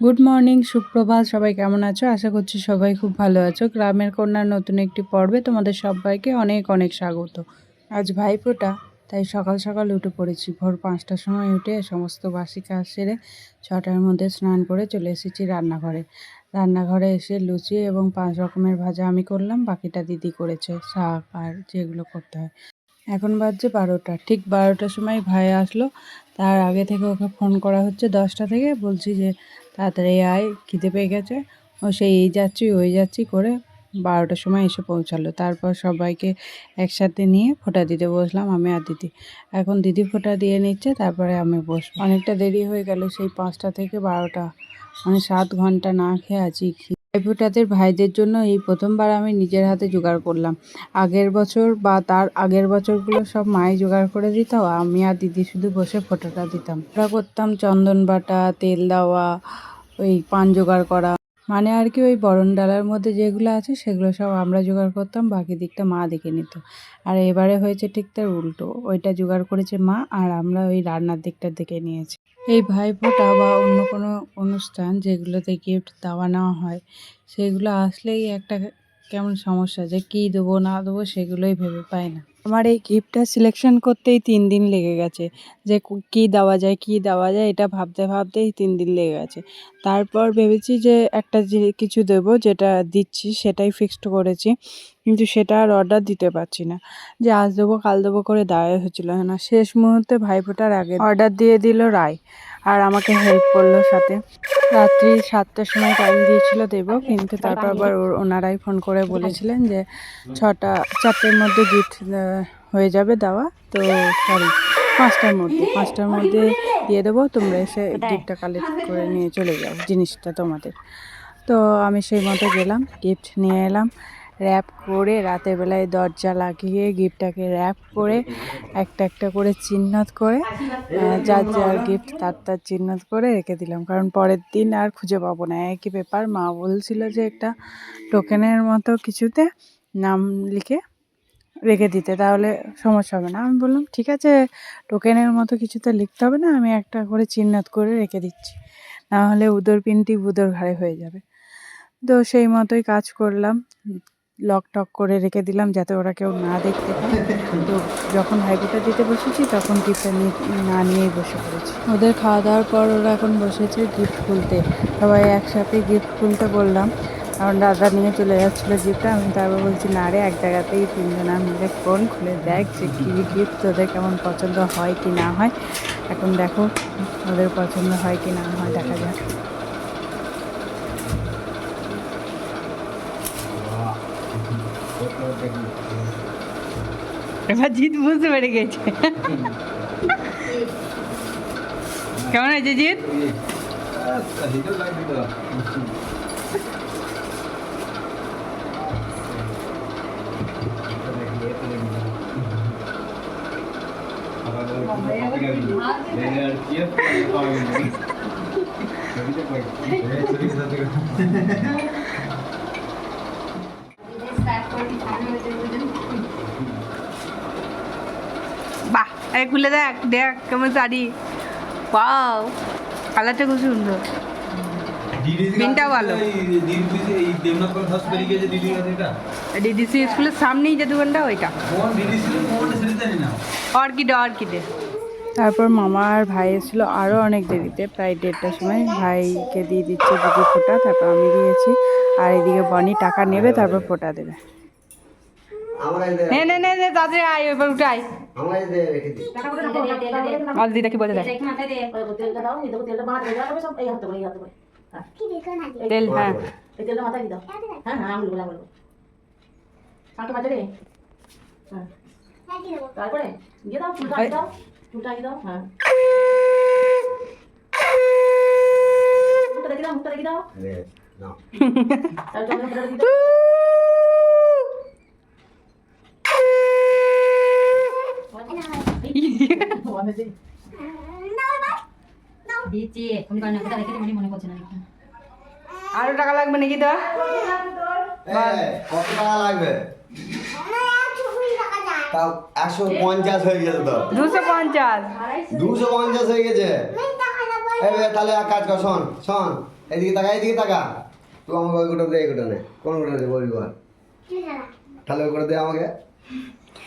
Good morning সুপ্রভাত। সবাই কেমন আছো? আশা করছি সবাই খুব ভালো আছো। গ্রামের কন্যার নতুন একটি পর্বে তোমাদের সবাইকে অনেক অনেক স্বাগত। আজ ভাইফোঁটা, তাই সকাল সকাল উঠে পড়েছি। ভোর পাঁচটার সময় উঠে সমস্ত বাসি কাজ সেরে ছটার মধ্যে স্নান করে চলে এসেছি রান্নাঘরে। রান্নাঘরে এসে লুচি এবং পাঁচ রকমের ভাজা আমি করলাম, বাকিটা দিদি করেছে, শাক আর যেগুলো করতে হয়। এখন বাজছে বারোটা। ঠিক বারোটার সময় ভাই আসলো। তার আগে থেকে ওকে ফোন করা হচ্ছে দশটা থেকে। বলছি যে তাড়াতাড়ি আয়, খিদে পেয়ে গেছে। ও সেই এই যাচ্ছি, ওই যাচ্ছি করে বারোটার সময় এসে পৌঁছালো। তারপর সবাইকে একসাথে নিয়ে ফোঁটা দিতে বসলাম, আমি আর দিদি। এখন দিদি ফোঁটা দিয়ে নিচ্ছে, তারপরে আমি বস অনেকটা দেরি হয়ে গেল, সেই পাঁচটা থেকে বারোটা। মানে সাত ঘণ্টা না খেয়ে আছি। ভাইফোঁটাদের ভাইদের জন্য এই প্রথমবার আমি নিজের হাতে জোগাড় করলাম। আগের বছর বা তার আগের বছরগুলো সব মাই জোগাড় করে দিত, আমি আর দিদি শুধু বসে ফটোটা দিতাম। ওটা করতাম চন্দন বাটা, তেল দেওয়া, ওই পান জোগাড় করা। মানে আর কি ওই বরণ ডালার মধ্যে যেগুলো আছে সেগুলো সব আমরা জোগাড় করতাম, বাকি দিকটা মা দেখে নিত। আর এবারে হয়েছে ঠিক তার উল্টো, ওইটা জোগাড় করেছে মা আর আমরা ওই রান্নার দিকটা দেখে নিয়েছি। এই ভাইফোঁটা বা অন্য কোনো অনুষ্ঠান যেগুলোতে গিফট দেওয়া নেওয়া হয়, সেগুলো আসলেই একটা কেমন সমস্যা যে কী দেবো না দেবো সেগুলোই ভেবে পাই না। আমার এই গিফটটা সিলেকশন করতেই তিন দিন লেগে গেছে। যে কু- দেওয়া যায়, কী দেওয়া যায়, এটা ভাবতে ভাবতেই তিন দিন লেগে গেছে। তারপর ভেবেছি যে একটা কিছু দেবো যেটা দিচ্ছি সেটাই ফিক্সড করেছি, কিন্তু সেটা আর অর্ডার দিতে পারছি না। যে আজ দেবো, কাল দেবো করে দেওয়া হচ্ছিল না। শেষ মুহূর্তে ভাইফোঁটার আগে অর্ডার দিয়ে দিল রায়। আর আমাকে হেল্প করল সাথে। রাত্রি সাতটার সময় টাইম দিয়েছিল দেব, কিন্তু তারপর আবার ওর- ওনারাই ফোন করে বলেছিলেন যে ছটা, চারটের মধ্যে গিফট হয়ে যাবে দেওয়া। তো সরি পাঁচটার মধ্যে পাঁচটার মধ্যে দিয়ে দেবো, তোমরা এসে গিফটটা কালেক্ট করে নিয়ে চলে যাও, জিনিসটা তোমাদের। তো আমি সেই মতো গেলাম গিফট নিয়ে এলাম। র্যাপ করে রাতের বেলায় দরজা লাগিয়ে গিফটটাকে র্যাপ করে একটা একটা করে চিহ্নত করে যার যার গিফট তার তার চিহ্নত করে রেখে দিলাম। কারণ পরের দিন আর খুঁজে পাবো না। একই পেপার মা বলছিল যে একটা টোকেনের মতো কিছুতে নাম লিখে রেখে দিতে, তাহলে সমস্যা হবে না। আমি বললাম, ঠিক আছে টোকেনের মতো কিছুতে লিখতে হবে না, আমি একটা করে চিহ্নত করে রেখে দিচ্ছি। না হলে উদর পিনটি বুদর ঘাড়ে হয়ে যাবে। তো সেই মতোই কাজ করলাম। লক টক করে রেখে দিলাম যাতে ওরা কেউ না দেখতে পায়। তো যখন ভাইফোঁটা দিতে বসেছি, তখন গিফটটা নিয়ে না নিয়েই বসে পড়েছি। ওদের খাওয়া দাওয়ার পর ওরা এখন বসেছে গিফট খুলতে। সবাই একসাথে গিফট খুলতে বললাম। কারণ দাদা নিয়ে চলে যাচ্ছিল গিফটটা আমি তারপর বলছি, না রে, এক জায়গাতেই তিনজনা মিলে ফোন খুলে দেখ যে কী গিফট তোদের কেমন পছন্দ হয় কি না হয়? এখন দেখো, ওদের পছন্দ হয় কি না হয়, দেখা যাক। এবার জিৎ বুঝতে পেরে গেছে। কেমন হয়েছে জিৎ? এই খুলে দেখ দেখ কেমন শাড়ি। পাও কালারটা খুব সুন্দর। পিনটাও ভালো। ডিডিসি স্কুলের সামনেই যে দোকানটা ওইটা। অর্কিডে অর্কিডে। তারপর মামা আর ভাই এসেছিল আরও অনেক দেরিতে প্রায় দেড়টার সময়। ভাইকে দিয়ে দিচ্ছে দিদি ফোঁটা তারপর আমি দিয়েছি। আর এদিকে বনি টাকা নেবে তারপর ফোঁটা দেবে। আমরা এই নে নে নে নে তাড়াতাড়ি আয় এবার উঠে আয়। রেখে কি বলে তেলটা দাও দেখো তেলটা মাথায় দেওয়া সব এই হাতে করে এই হাতে করে। তেল হ্যাঁ। এই তেলটা মাথায় দাও। হ্যাঁ হ্যাঁ মাঝে রে হ্যাঁ তারপরে দিয়ে দাও চুলটা দাও চুলটা দাও হ্যাঁ। মুখটা দেখে দাও মুখটা দেখে দাও। রে, নাও। আর দাও। মনে দিয়েছি কারণ রেখে মনে মনে করছে না আরও টাকা লাগবে নাকি তোর? কত টাকা লাগবে? তাও একশো পঞ্চাশ হয়ে গেছে তো। দুশো পঞ্চাশ। দুশো পঞ্চাশ হয়ে গেছে। এই তাহলে এক কাজ কর শোন শোন এদিকে তাকা এদিকে তাকা। তুই আমাকে ওই গোটা দে এই গোটা নে কোন গোটা দে বলবি বল। তাহলে ওই গোটা দে আমাকে।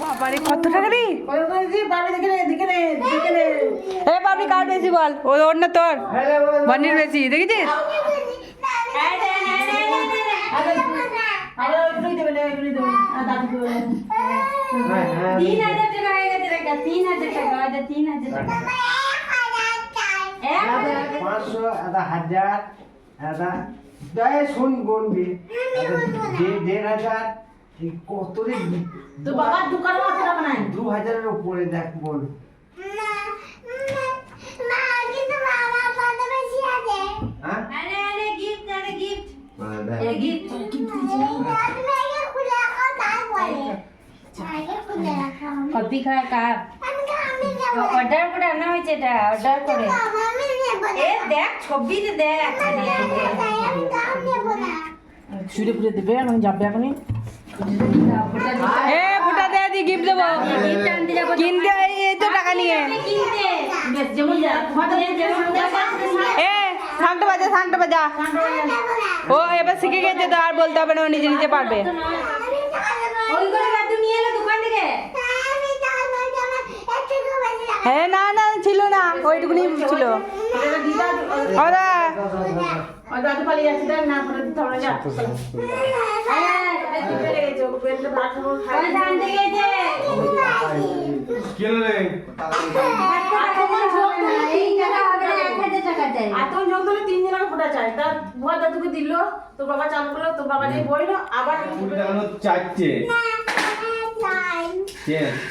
বাবারে কত টাকা রে? এ বাবলি কার বেশি বল? ও ওর না তোর? বানির বেশি দেখেছিস? তিন হাজার টাকা হয়ে গেছে তিন হাজার টাকা তিন হাজার টাকা। এক হাজার টাকা। পাঁচশো একটা হাজার দেয় শুন গুনবি। দেড় হাজার কত রে তো বাবার দোকানে আছে নাই দু হাজারের উপরে দেখ বোন। হ্যাঁ? আরে আরে গিফট আরে গিফট দেখ। এই গিফট কপি খায় কাপ অর্ডার করে আনা হয়েছে এটা অর্ডার করে। এ দেখ ছবিতে দেখ। আরে, আরে। দেবে আমি যাবে এখনই। এ ফুটা দে দি গিফট দেবো। কিনতে এই তো টাকা নিয়ে। এ শান্ত বাজা শান্ত বাজা। ও এবার শিখে গেছে তো আর বলতে হবে না ও নিজে নিজে পারবে। হ্যাঁ না না ছিল না ওইটুকুনি ছিল। এটা দিদা। ওরা ওই দাদু পালিয়ে যাচ্ছে দেখ না করে দিতে হবে না তোর বাবা চান করল তোর বাবা যে বইলো আবার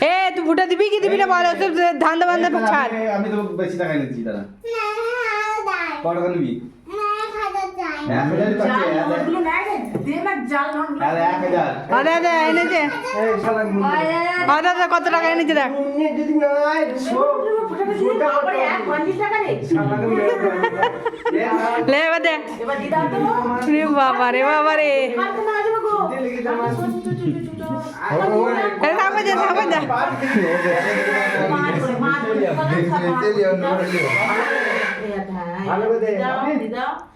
এ তুই ফুটা দিবি কি দিবি না বল ওসব ধান্দা ছাড়। আমি- আমি তো বেশি টাকা নিচ্ছি দাদা নিবি? কত টাকা এনেছে দেখ। লে এবার দে। দিদা বাবা রে বাবা রে। থামে যা থামে যা। ভালো করে দে। দিদা তাই দাও, তাই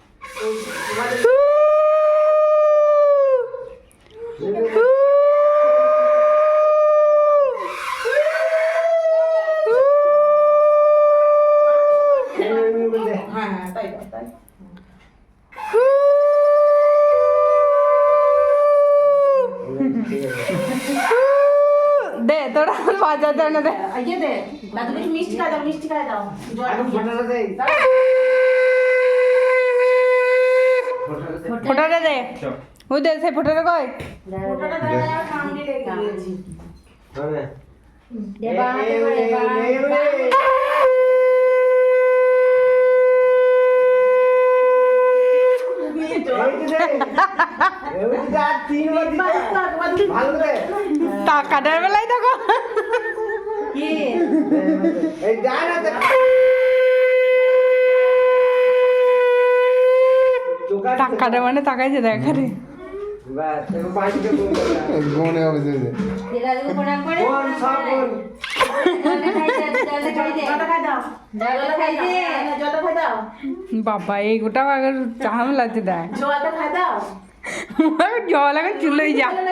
দে তোরা বাজার দে না দে আইয়ে দে দাদু কিছু মিষ্টি খাই দাও মিষ্টি খাই দাও জল এখন দিয়ে। ফোটাটা দে ফোটাটা দে ওই দে সেই ফোটাটা কই তা কাটার বেলায় দেখো কি এই যায় না তো চোখা টাক কাটা মানে তাকাইছে দেখ রে বাস এখন পাঁচটা কোন গনে হবে যে দিদা দিদু প্রণাম করে কোন সব কোন জলটা খাই দে জলটা খাই দে জলটা খাই দাও জলটা খাই দে হ্যাঁ, জলটা খাই দাও বাবা এই গোটা আগে লাগছে দাও জল আগে চুলোই যা। ভালো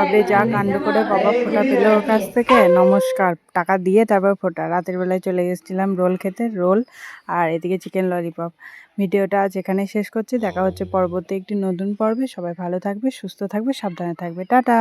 আবে যা কাণ্ড করে বাবা ফোটা পেল ওর কাছ থেকে। নমস্কার। টাকা দিয়ে তারপর ফোটা। রাতের বেলায় চলে গেছিলাম রোল খেতে, রোল আর এদিকে চিকেন ললিপপ। ভিডিওটা আজ এখানে শেষ করছি। দেখা হচ্ছে পরবর্তী একটি নতুন পর্বে। সবাই ভালো থাকবে, সুস্থ থাকবে, সাবধানে থাকবে। টাটা!